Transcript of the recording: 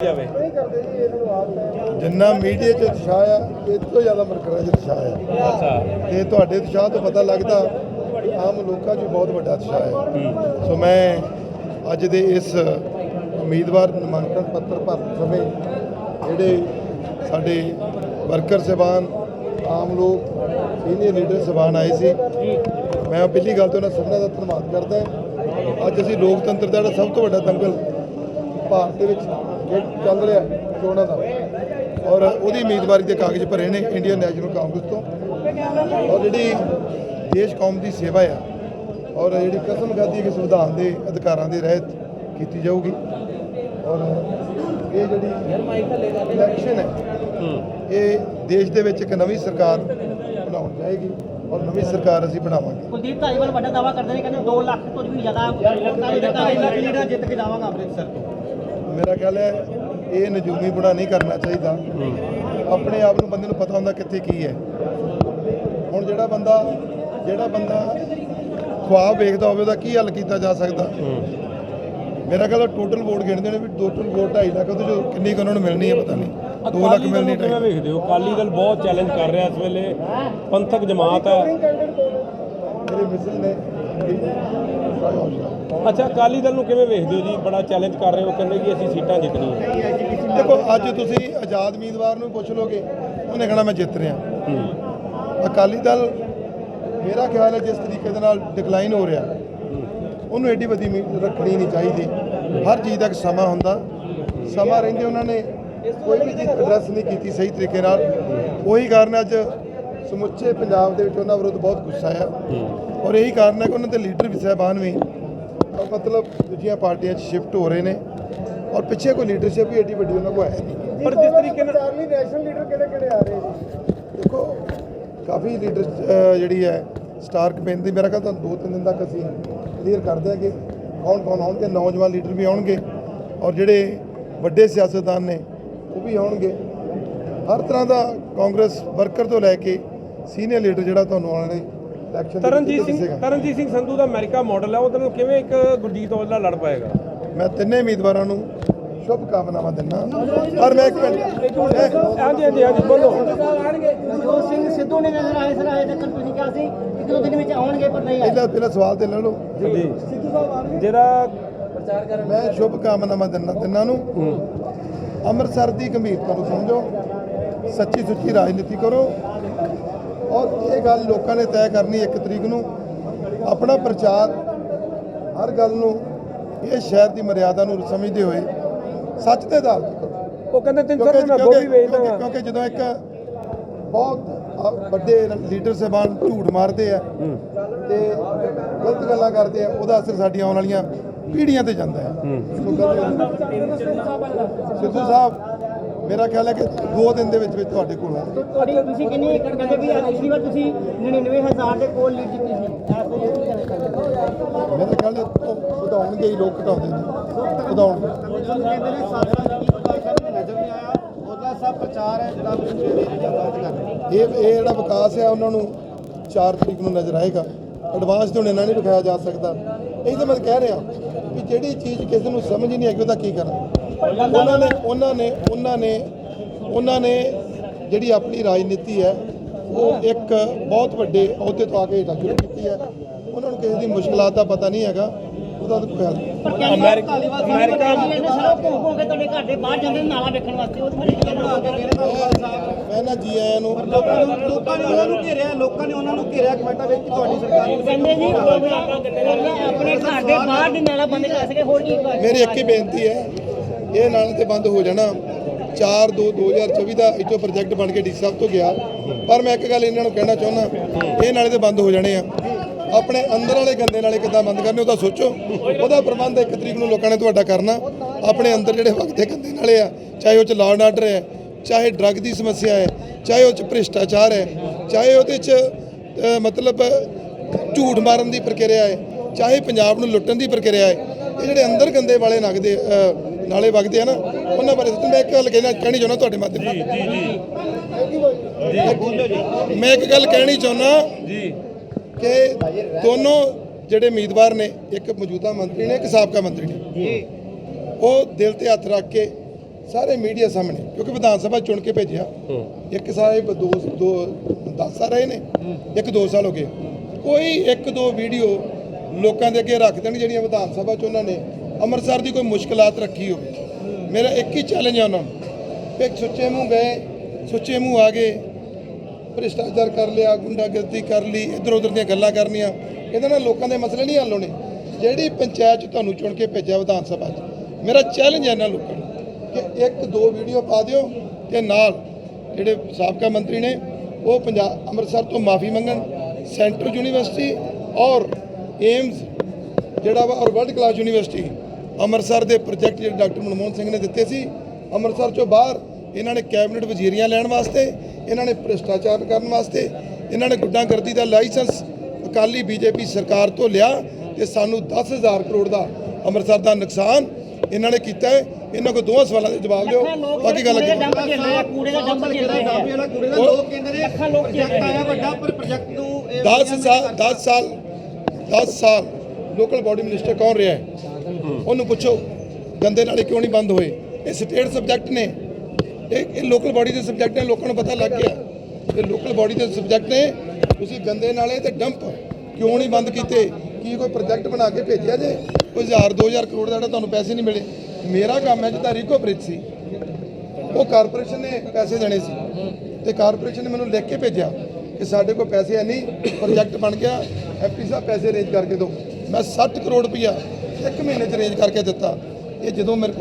ਜਾਵੇ। ਜਿੰਨਾ ਮੀਡੀਆ 'ਚ ਉਤਸ਼ਾਹ ਆ ਇਹ ਤੋਂ ਜ਼ਿਆਦਾ ਮਰਕਰਾਂ 'ਚ ਉਤਸ਼ਾਹ ਆ। ਅੱਛਾ। ਤੇ ਤੁਹਾਡੇ ਉਤਸ਼ਾਹ ਤੋਂ ਪਤਾ ਲੱਗਦਾ ਆਮ ਲੋਕਾਂ 'ਚ ਬਹੁਤ ਵੱਡਾ ਉਤਸ਼ਾਹ ਹੈ। ਸੋ ਮੈਂ ਅੱਜ ਦੇ ਇਸ ਉਮੀਦਵਾਰ ਨਾਮਾਂਕਨ ਪੱਤਰ ਭਰਨ ਸਮੇਂ ਜਿਹੜੇ ਸਾਡੇ ਵਰਕਰ ਸਹਿਬਾਨ ਆਮ ਲੋਕ ਸੀਨੀਅਰ ਲੀਡਰ ਸਹਿਬਾਨ ਆਏ ਸੀ ਮੈਂ ਪਹਿਲੀ ਗੱਲ ਤਾਂ ਉਹਨਾਂ ਸਭਨਾਂ ਦਾ ਧੰਨਵਾਦ ਕਰਦਾ। ਅੱਜ ਅਸੀਂ ਲੋਕਤੰਤਰ ਦਾ ਜਿਹੜਾ ਸਭ ਤੋਂ ਵੱਡਾ ਦੰਗਲ ਭਾਰਤ ਦੇ ਵਿੱਚ ਚੱਲ ਰਿਹਾ ਚੋਣਾਂ ਦਾ। ਔਰ ਉਹਦੀ ਉਮੀਦਵਾਰੀ ਦੇ ਕਾਗਜ਼ ਭਰੇ ਨੇ ਇੰਡੀਅਨ ਨੈਸ਼ਨਲ ਕਾਂਗਰਸ ਤੋਂ। ਔਰ ਜਿਹੜੀ ਦੇਸ਼ ਕੌਮ ਦੀ ਸੇਵਾ ਆ ਔਰ ਜਿਹੜੀ ਕਸਮ ਖਾਦੀ ਕਿ ਸੰਵਿਧਾਨ ਦੇ ਅਧਿਕਾਰਾਂ ਦੇ ਰਹਿਤ ਕੀਤੀ ਜਾਊਗੀ। ਔਰ ਇਹ ਜਿਹੜੀ ਇਲੈਕਸ਼ਨ ਹੈ ਇਹ ਦੇਸ਼ ਦੇ ਵਿੱਚ ਇੱਕ ਨਵੀਂ ਸਰਕਾਰ ਬਣਾਉਣ ਜਾਏਗੀ ਔਰ ਨਵੀਂ ਸਰਕਾਰ ਅਸੀਂ ਬਣਾਵਾਂਗੇ। ਕੁਲਦੀਪ ਧਾਲੀਵਾਲ ਵੱਡਾ ਦਾਵਾ ਕਰਦੇ ਨੇ ਕਹਿੰਦੇ 2 ਲੱਖ ਤੋਂ ਵੀ ਜ਼ਿਆਦਾ ਵੋਟਾਂ ਦੇ ਜਿੱਤ ਕੇ ਜਾਵਾਂਗਾ ਅੰਮ੍ਰਿਤਸਰ ਤੋਂ। ਮੇਰਾ ਖਿਆਲ ਹੈ ਇਹ ਨਜੂਮੀ ਬੁਣਾ ਨਹੀਂ ਕਰਨਾ ਚਾਹੀਦਾ। ਆਪਣੇ ਆਪ ਨੂੰ ਬੰਦੇ ਨੂੰ ਪਤਾ ਹੁੰਦਾ ਕਿੱਥੇ ਕੀ ਹੈ। ਹੁਣ ਜਿਹੜਾ ਬੰਦਾ ਜਿਹੜਾ ਬੰਦਾ ਖੁਆਬ ਵੇਖਦਾ ਹੋਵੇ ਉਹਦਾ ਕੀ ਹੱਲ ਕੀਤਾ ਜਾ ਸਕਦਾ? ਮੇਰਾ ਖਿਆਲ ਟੋਟਲ ਵੋਟ ਗਿਣਦੇ ਨੇ ਵੀ ਟੋਟਲ ਵੋਟ 2.5 ਲੱਖ ਉਹਦੇ ਚੋਂ ਕਿੰਨੀ ਕੁ ਉਹਨਾਂ ਨੂੰ ਮਿਲਣੀ ਹੈ ਪਤਾ ਨਹੀਂ। 2 ਲੱਖ ਮਿਲਣੀ ਨੂੰ ਕਿਵੇਂ 2.5 ਵੇਖਦੇ ਹੋ? ਅਕਾਲੀ ਦਲ ਬਹੁਤ ਚੈਲੰਜ ਕਰ ਰਿਹਾ ਇਸ ਵੇਲੇ। ਪੰਥਕ ਜਮਾਤ ਹੈ। ਮੇਰੇ ਮਿਸਲ ਨੇ ਅੱਛਾ ਅਕਾਲੀ ਦਲ ਨੂੰ ਕਿਵੇਂ ਵੇਖਦੇ ਹੋ ਜੀ? ਬੜਾ ਚੈਲੰਜ ਕਰ ਰਹੇ ਹੋ ਕਹਿੰਦੇ ਕਿ ਅਸੀਂ ਸੀਟਾਂ ਜਿੱਤਣੀਆਂ। ਦੇਖੋ ਅੱਜ ਤੁਸੀਂ ਆਜ਼ਾਦ ਉਮੀਦਵਾਰ ਨੂੰ ਪੁੱਛ ਲੋਗੇ ਉਹਨੇ ਕਹਣਾ ਮੈਂ ਜਿੱਤ ਰਿਹਾ। ਅਕਾਲੀ ਦਲ ਮੇਰਾ ਖਿਆਲ ਹੈ ਜਿਸ ਤਰੀਕੇ ਦੇ ਨਾਲ ਡਿਕਲਾਈਨ ਹੋ ਰਿਹਾ ਉਹਨੂੰ ਐਡੀ ਵੱਡੀ ਉਮੀਦ ਰੱਖਣੀ ਨਹੀਂ ਚਾਹੀਦੀ। ਹਰ ਚੀਜ਼ ਦਾ ਇੱਕ ਸਮਾਂ ਹੁੰਦਾ। ਸਮਾਂ ਰਹਿੰਦੇ ਉਹਨਾਂ ਨੇ ਕੋਈ ਵੀ ਐਡਰੈਸ ਨਹੀਂ ਕੀਤੀ ਸਹੀ ਤਰੀਕੇ ਨਾਲ। ਉਹੀ ਕਾਰਨ ਅੱਜ ਸਮੁੱਚੇ ਪੰਜਾਬ ਦੇ ਵਿੱਚ ਉਹਨਾਂ ਵਿਰੁੱਧ ਬਹੁਤ ਗੁੱਸਾ ਆ ਔਰ ਇਹੀ ਕਾਰਨ ਹੈ ਕਿ ਉਹਨਾਂ ਦੇ ਲੀਡਰ ਵੀ ਸਾਹਿਬਾਨ ਵੀ। ਮਤਲਬ ਦੂਜੀਆਂ ਪਾਰਟੀਆਂ 'ਚ ਸ਼ਿਫਟ ਹੋ ਰਹੇ ਨੇ। ਔਰ ਪਿੱਛੇ ਕੋਈ ਲੀਡਰਸ਼ਿਪ ਵੀ ਐਡੀ ਵੱਡੀ ਉਹਨਾਂ ਕੋਲ ਹੈ ਨਹੀਂ। ਪਰ ਜਿਸ ਤਰੀਕੇ ਨਾਲ ਚਾਰਲੀ ਨੈਸ਼ਨਲ ਲੀਡਰ ਕਿਹੜੇ ਕਿਹੜੇ ਆ ਰਹੇ ਦੇਖੋ ਕਾਫੀ ਲੀਡਰ ਜਿਹੜੀ ਹੈ ਸਟਾਰ ਕੈਂਪੇਨ ਦੀ ਮੇਰਾ ਖਿਆਲ ਤਾਂ ਦੋ ਤਿੰਨ ਦਿਨ ਤੱਕ ਅਸੀਂ ਕਲੀਅਰ ਕਰ ਦਿਆਂਗੇ ਕੌਣ ਕੌਣ ਆਉਣਗੇ ਨੌਜਵਾਨ ਲੀਡਰ ਵੀ ਆਉਣਗੇ ਔਰ ਜਿਹੜੇ ਵੱਡੇ ਸਿਆਸਤਦਾਨ ਨੇ ਉਹ ਵੀ ਆਉਣਗੇ। ਹਰ ਤਰ੍ਹਾਂ ਦਾ ਕਾਂਗਰਸ ਵਰਕਰ ਤੋਂ ਲੈ ਕੇ ਸੀਨੀਅਰ ਲੀਡਰ ਜਿਹੜਾ ਤੁਹਾਨੂੰ ਆਉਣ ਵਾਲੇ ਇਲੈਕਸ਼ਨ ਤਰਨਜੀਤ ਸਿੰਘ ਤਰਨਜੀਤ ਸਿੰਘ ਸੰਧੂ ਦਾ ਅਮਰੀਕਾ ਮਾਡਲ ਹੈ ਉਹਦੇ ਨਾਲ ਕਿਵੇਂ ਇੱਕ ਗੁਰਜੀਤ ਔਜਲਾ ਲੜ ਪਾਏਗਾ? ਮੈਂ ਤਿੰਨੇ ਉਮੀਦਵਾਰਾਂ ਨੂੰ ਸ਼ੁਭ ਕਾਮਨਾਵਾਂ ਦਿੰਦਾ। ਪਰ ਮੈਂ ਇੱਕ ਹਾਂਜੀ ਹਾਂਜੀ ਹਾਂਜੀ ਬੋਲੋ। ਜੋ ਸਿੰਘ ਸਿੱਧੂ ਨੇ ਨਜ਼ਰ ਆਏ ਸਰ ਆਏ ਤੱਕ ਤੁਸੀਂ ਕਿਹਾ ਸੀ ਇੱਕ ਦੋ ਦਿਨ ਵਿੱਚ ਆਉਣਗੇ ਪਰ ਨਹੀਂ ਆਏ। ਪਹਿਲਾਂ ਪਹਿਲਾਂ ਸਵਾਲ ਤੇ ਲੈ ਲਓ। ਜੀ। ਜਿਹੜਾ ਮੈਂ ਸ਼ੁਭ ਕਾਮਨਾਵਾਂ ਦਿੰਦਾ ਤਿੰਨਾਂ ਨੂੰ। ਅੰਮ੍ਰਿਤਸਰ ਦੀ ਗੰਭੀਰਤਾ ਨੂੰ ਸਮਝੋ। ਸੱਚੀ ਸੁੱਚੀ ਰਾਜਨੀਤੀ ਕਰੋ। ਔਰ ਇਹ ਗੱਲ ਲੋਕਾਂ ਨੇ ਤੈਅ ਕਰਨੀ ਇੱਕ ਤਰੀਕ ਨੂੰ। ਆਪਣਾ ਪ੍ਰਚਾਰ ਹਰ ਗੱਲ ਨੂੰ ਇਹ ਸ਼ਹਿਰ ਦੀ ਮਰਿਆਦਾ ਨੂੰ ਸਮਝਦੇ ਹੋਏ ਸੱਚ ਦੇ ਆਧਾਰ ਉਹ ਕਹਿੰਦੇ ਤਿੰਨ ਸੌ ਕਿਉਂਕਿ ਰੁਪਏ ਮੈਂ ਗੋਭੀ ਵੇਚਦਾ ਕਿਉਂਕਿ- ਜਦੋਂ ਇੱਕ ਬਹੁਤ ਵੱਡੇ ਲੀਡਰ ਸਾਹਿਬਾਨ ਝੂਠ ਮਾਰਦੇ ਆ ਤੇ ਗਲਤ ਗੱਲਾਂ ਕਰਦੇ ਆ ਉਹਦਾ ਅਸਰ ਸਾਡੀਆਂ ਆਉਣ ਵਾਲੀਆਂ ਪੀੜ੍ਹੀਆਂ ਤੇ ਜਾਂਦਾ ਹੈ। ਸਿੱਧੂ ਸਾਹਿਬ ਮੇਰਾ ਖਿਆਲ ਹੈ ਕਿ ਦੋ ਦਿਨ ਦੇ ਵਿੱਚ ਵਿੱਚ ਤੁਹਾਡੇ ਕੋਲ ਹੋਣਗੇ ਤੁਹਾਡੀ ਤੁਸੀਂ ਕਿੰਨੀ ਏਕੜ ਕਹਿੰਦੇ ਵੀ ਪਿਛਲੀ ਵਾਰ ਤੁਸੀਂ 99000 ਦੇ ਕੋਲ ਲੀਡ ਜਿੱਤੀ ਸੀ। ਮੇਰਾ ਖਿਆਲ ਹੈ ਉਹ ਵਧਾਉਣਗੇ ਹੀ ਲੋਕ ਘਟਾਉਂਦੇ ਨੇ। ਵਧਾਉਣਗੇ। ਕਹਿੰਦੇ ਨੇ ਸਾਡਾ ਕੀ ਨਜ਼ਰ ਨਹੀਂ ਆਇਆ ਉਹਦਾ ਸਭ ਪ੍ਰਚਾਰ ਹੈ ਜਿਹੜਾ ਪਿਛਲੇ ਦੇ ਜਨਤਾ ਚ ਕਰ ਰਹੇ ਇਹ ਇਹ ਜਿਹੜਾ ਵਿਕਾਸ ਹੈ ਉਹਨਾਂ ਨੂੰ 4 ਤਰੀਕ ਨੂੰ ਨਜ਼ਰ ਆਏਗਾ। ਐਡਵਾਂਸ ਤੋਂ ਇਹਨਾਂ ਨਹੀਂ ਵਿਖਾਇਆ ਜਾ ਸਕਦਾ। ਇਹ ਤਾਂ ਮੈਂ ਕਹਿ ਰਿਹਾ ਕਿ ਜਿਹੜੀ ਚੀਜ਼ ਕਿਸੇ ਨੂੰ ਸਮਝ ਨਹੀਂ ਆਈ ਉਹਦਾ ਕੀ ਕਰਾਂ? ਉਹਨਾਂ ਨੇ ਉਹਨਾਂ ਨੇ ਉਹਨਾਂ ਨੇ ਉਹਨਾਂ ਨੇ ਜਿਹੜੀ ਆਪਣੀ ਰਾਜਨੀਤੀ ਹੈ ਉਹ ਇੱਕ ਬਹੁਤ ਵੱਡੇ ਅਹੁਦੇ ਤੋਂ ਆ ਕੇ ਹੇਠਾਂ ਸ਼ੁਰੂ ਕੀਤੀ ਹੈ। ਉਹਨਾਂ ਨੂੰ ਕਿਸੇ ਦੀ ਮੁਸ਼ਕਲਾਂ ਦਾ ਪਤਾ ਨਹੀਂ ਹੈਗਾ। ਉਹਦਾ ਤਾਂ ਕੋਈ ਹੱਲ ਅਮਰੀਕਾ ਅਮਰੀਕਾ ਕੇ ਤੁਹਾਡੇ ਘਰ ਦੇ ਬਾਹਰ ਜਾਂਦੇ ਨੇ ਨਾਲਾ ਵੇਖਣ ਵਾਸਤੇ ਉਹ ਤੁਹਾਡੇ ਕੀ ਕਹਿਣਾ ਮੈਂ ਨਾ ਜੀ ਆਇਆਂ ਨੂੰ ਲੋਕਾਂ ਨੂੰ ਲੋਕਾਂ ਨੇ ਉਹਨਾਂ ਨੂੰ ਘੇਰਿਆ ਲੋਕਾਂ ਨੇ ਉਹਨਾਂ ਨੂੰ ਘੇਰਿਆ ਕਮੈਂਟਾਂ ਵਿੱਚ ਕਿ ਤੁਹਾਡੀ ਸਰਕਾਰ ਨੂੰ ਕਹਿੰਦੇ ਜੀ ਆਪਣੇ ਘਰ ਦੇ ਬਾਹਰ ਦੀ ਨਾਲਾ ਬੰਦ ਕਰ ਸਕੇ ਹੋਰ ਕੀ ਕਰ ਮੇਰੀ ਇੱਕ ਹੀ ਬੇਨਤੀ ਹੈ ਇਹ ਨਾਲੇ ਤੇ ਬੰਦ ਹੋ ਜਾਣਾ। 4 2 2024 ਦਾ ਇੱਥੋਂ ਪ੍ਰੋਜੈਕਟ ਬਣ ਕੇ ਡੀ ਸਾਹਿਬ ਤੋਂ ਗਿਆ। ਪਰ ਮੈਂ ਇੱਕ ਗੱਲ ਇਹਨਾਂ ਨੂੰ ਕਹਿਣਾ ਚਾਹੁੰਦਾ, ਇਹ ਨਾਲੇ ਤੇ ਬੰਦ ਹੋ ਜਾਣੇ ਆ। ਆਪਣੇ ਅੰਦਰ ਵਾਲੇ ਗੰਦੇ ਨਾਲੇ ਕਿੱਦਾਂ ਬੰਦ ਕਰਨੇ, ਉਹਦਾ ਸੋਚੋ। ਉਹਦਾ ਪ੍ਰਬੰਧ ਇੱਕ ਤਰੀਕ ਨੂੰ ਲੋਕਾਂ ਨੇ ਤੁਹਾਡਾ ਕਰਨਾ। ਆਪਣੇ ਅੰਦਰ ਜਿਹੜੇ ਵਗਦੇ ਗੰਦੇ ਨਾਲੇ ਆ, ਚਾਹੇ ਉਹ ਚ ਲਾਅ ਆਰਡਰ ਹੈ, ਚਾਹੇ ਡਰੱਗ ਦੀ ਸਮੱਸਿਆ ਹੈ, ਚਾਹੇ ਉਹ ਚ ਭ੍ਰਿਸ਼ਟਾਚਾਰ ਹੈ, ਚਾਹੇ ਉਹਦੇ ਚ ਮਤਲਬ, ਝੂਠ ਮਾਰਨ ਦੀ ਪ੍ਰਕਿਰਿਆ ਹੈ, ਚਾਹੇ ਪੰਜਾਬ ਨੂੰ ਲੁੱਟਣ ਦੀ ਪ੍ਰਕਿਰਿਆ ਹੈ, ਇਹ ਜਿਹੜੇ ਅੰਦਰ ਗੰਦੇ ਵਾਲੇ ਨਗਦੇ ਨਾਲੇ ਵਗਦੇ ਆ ਨਾ ਉਹਨਾਂ ਬਾਰੇ ਮੈਂ ਇੱਕ ਗੱਲ ਕਹਿਣਾ ਕਹਿਣੀ ਚਾਹੁੰਦਾ ਤੁਹਾਡੇ ਮਾਧਿਅਮ ਜੀ ਜੀ ਜੀ। ਮੈਂ ਇੱਕ ਗੱਲ ਕਹਿਣੀ ਚਾਹੁੰਦਾ ਜੀ। ਕਿ ਦੋਨੋਂ ਜਿਹੜੇ ਉਮੀਦਵਾਰ ਨੇ ਇੱਕ ਮੌਜੂਦਾ ਮੰਤਰੀ ਨੇ ਇੱਕ ਸਾਬਕਾ ਮੰਤਰੀ ਨੇ ਉਹ ਦਿਲ ਤੇ ਹੱਥ ਰੱਖ ਕੇ ਸਾਰੇ ਮੀਡੀਆ ਸਾਹਮਣੇ ਕਿਉਂਕਿ ਵਿਧਾਨ ਸਭਾ ਚੁਣ ਕੇ ਭੇਜਿਆ। ਇੱਕ ਸਾਹਿਬ ਦੋ ਦੋ 10 ਸਾਲ ਰਹੇ ਨੇ ਇੱਕ 2 ਸਾਲ ਹੋ ਗਏ। ਕੋਈ ਇੱਕ ਦੋ ਵੀਡੀਓ ਲੋਕਾਂ ਦੇ ਅੱਗੇ ਰੱਖ ਦੇਣ ਜਿਹੜੀਆਂ ਵਿਧਾਨ ਸਭਾ ਚ ਉਹਨਾਂ ਨੇ ਅੰਮ੍ਰਿਤਸਰ ਦੀ ਕੋਈ ਮੁਸ਼ਕਲਾਤ ਰੱਖੀ ਹੋਵੇ। ਮੇਰਾ ਇੱਕ ਹੀ ਚੈਲੰਜ ਹੈ ਉਹਨਾਂ ਨੂੰ। ਵੀ ਇੱਕ ਸੁੱਚੇ ਮੂੰਹ ਗਏ, ਸੁੱਚੇ ਮੂੰਹ ਆ ਗਏ, ਭ੍ਰਿਸ਼ਟਾਚਾਰ ਕਰ ਲਿਆ, ਗੁੰਡਾਗਰਦੀ ਕਰ ਲਈ ਇਧਰ ਉਧਰ ਦੀਆਂ ਗੱਲਾਂ ਕਰਨੀਆਂ। ਇਹਦੇ ਨਾਲ ਲੋਕਾਂ ਦੇ ਮਸਲੇ ਨਹੀਂ ਹੱਲ ਹੋਣੇ। ਜਿਹੜੀ ਪੰਚਾਇਤ 'ਚ ਤੁਹਾਨੂੰ ਚੁਣ ਕੇ ਭੇਜਿਆ ਵਿਧਾਨ ਸਭਾ 'ਚ। ਮੇਰਾ ਚੈਲੰਜ ਹੈ ਇਹਨਾਂ ਲੋਕਾਂ ਨੂੰ ਕਿ ਇੱਕ, ਦੋ ਵੀਡੀਓ ਪਾ ਦਿਓ ਤੇ ਨਾਲ ਜਿਹੜੇ ਸਾਬਕਾ ਮੰਤਰੀ ਨੇ, ਉਹ ਪੰਜਾਬ ਅੰਮ੍ਰਿਤਸਰ ਤੋਂ ਮਾਫੀ ਮੰਗਣ, ਸੈਂਟਰਲ ਯੂਨੀਵਰਸਿਟੀ ਔਰ ਏਮਸ ਜਿਹੜਾ ਵਾ, ਔਰ ਵਰਲਡ ਕਲਾਸ ਯੂਨੀਵਰਸਿਟੀ। ਅੰਮ੍ਰਿਤਸਰ ਦੇ ਪ੍ਰੋਜੈਕਟ ਜਿਹੜੇ ਡਾਕਟਰ ਮਨਮੋਹਨ ਸਿੰਘ ਨੇ ਦਿੱਤੇ ਸੀ ਅੰਮ੍ਰਿਤਸਰ ਚੋਂ ਬਾਹਰ ਇਹਨਾਂ ਨੇ ਕੈਬਨਿਟ ਵਜ਼ੀਰੀਆਂ ਲੈਣ ਵਾਸਤੇ ਇਹਨਾਂ ਨੇ ਭ੍ਰਿਸ਼ਟਾਚਾਰ ਕਰਨ ਵਾਸਤੇ ਇਹਨਾਂ ਨੇ ਗੁੱਡਾਗਰਦੀ ਦਾ ਲਾਇਸੈਂਸ ਅਕਾਲੀ ਬੀਜੇਪੀ ਸਰਕਾਰ ਤੋਂ ਲਿਆ ਤੇ ਸਾਨੂੰ 10000 ਕਰੋੜ ਦਾ ਅੰਮ੍ਰਿਤਸਰ ਦਾ ਨੁਕਸਾਨ ਇਹਨਾਂ ਨੇ ਕੀਤਾ ਹੈ। ਇਹਨਾਂ ਕੋ ਦੋਹਾਂ ਸਵਾਲਾਂ ਦੇ ਜਵਾਬ ਦਿਓ ਬਾਕੀ ਗੱਲ ਅੱਗੇ ਕੂੜੇ ਦਾ ਡੰਪ ਚੱਲ ਰਿਹਾ ਵਾਲਾ ਕੂੜੇ ਦਾ ਲੋਕ ਕਹਿੰਦੇ ਨੇ ਲੱਖਾਂ ਲੋਕ ਪ੍ਰੋਜੈਕਟ ਆਇਆ ਵੱਡਾ ਪਰ ਪ੍ਰੋਜੈਕਟ ਨੂੰ ਇਹ 10 ਸਾਲ 10 ਸਾਲ 10 ਸਾਲ ਲੋਕਲ ਬਾਡੀ ਮਿਨਿਸਟਰ ਕੌਣ ਰਿਹਾ ਹੈ? ਉਹਨੂੰ ਪੁੱਛੋ, ਗੰਦੇ ਨਾਲੇ ਕਿਉਂ ਨਹੀਂ ਬੰਦ ਹੋਏ? ਇਹ ਸਟੇਟ ਸਬਜੈਕਟ ਨੇ। ਇਹ ਇਹ ਲੋਕਲ ਬਾਡੀ ਦੇ ਸਬਜੈਕਟ ਨੇ, ਲੋਕਾਂ ਨੂੰ ਪਤਾ ਲੱਗ ਗਿਆ। ਇਹ ਲੋਕਲ ਬਾਡੀ ਦੇ ਸਬਜੈਕਟ ਨੇ। ਤੁਸੀਂ ਗੰਦੇ ਨਾਲੇ ਤੇ ਡੰਪ ਕਿਉਂ ਨਹੀਂ ਬੰਦ ਕੀਤੇ? ਕੀ ਕੋਈ ਪ੍ਰੋਜੈਕਟ ਬਣਾ ਕੇ ਭੇਜਿਆ ਜੇ? ਕੋਈ 1000 2000 ਕਰੋੜ ਦਾ ਜਿਹੜਾ ਤੁਹਾਨੂੰ ਪੈਸੇ ਨਹੀਂ ਮਿਲੇ। ਮੇਰਾ ਕੰਮ ਹੈ ਜਿੱਦਾਂ ਰੀਕੋ ਬ੍ਰਿਜ ਸੀ। ਉਹ ਕਾਰਪੋਰੇਸ਼ਨ ਨੇ ਪੈਸੇ ਦੇਣੇ ਸੀ। ਤੇ ਕਾਰਪੋਰੇਸ਼ਨ ਨੇ ਮੈਨੂੰ ਲਿਖ ਕੇ ਭੇਜਿਆ ਕਿ ਸਾਡੇ ਕੋਲ ਪੈਸੇ ਹੈ ਨਹੀਂ ਪ੍ਰੋਜੈਕਟ ਬਣ ਗਿਆ। ਐਮਪੀ ਸਾਹਿਬ ਪੈਸੇ ਅਰੇਂਜ ਕਰਕੇ ਦਿਓ। ਮੈਂ 60 ਕਰੋੜ ਰੁਪਇਆ ਇੱਕ ਮਹੀਨੇ ਚ ਅਰੇਂਜ ਕਰਕੇ ਦਿੱਤਾ। ਇਹ ਜਦੋਂ ਮੇਰੇ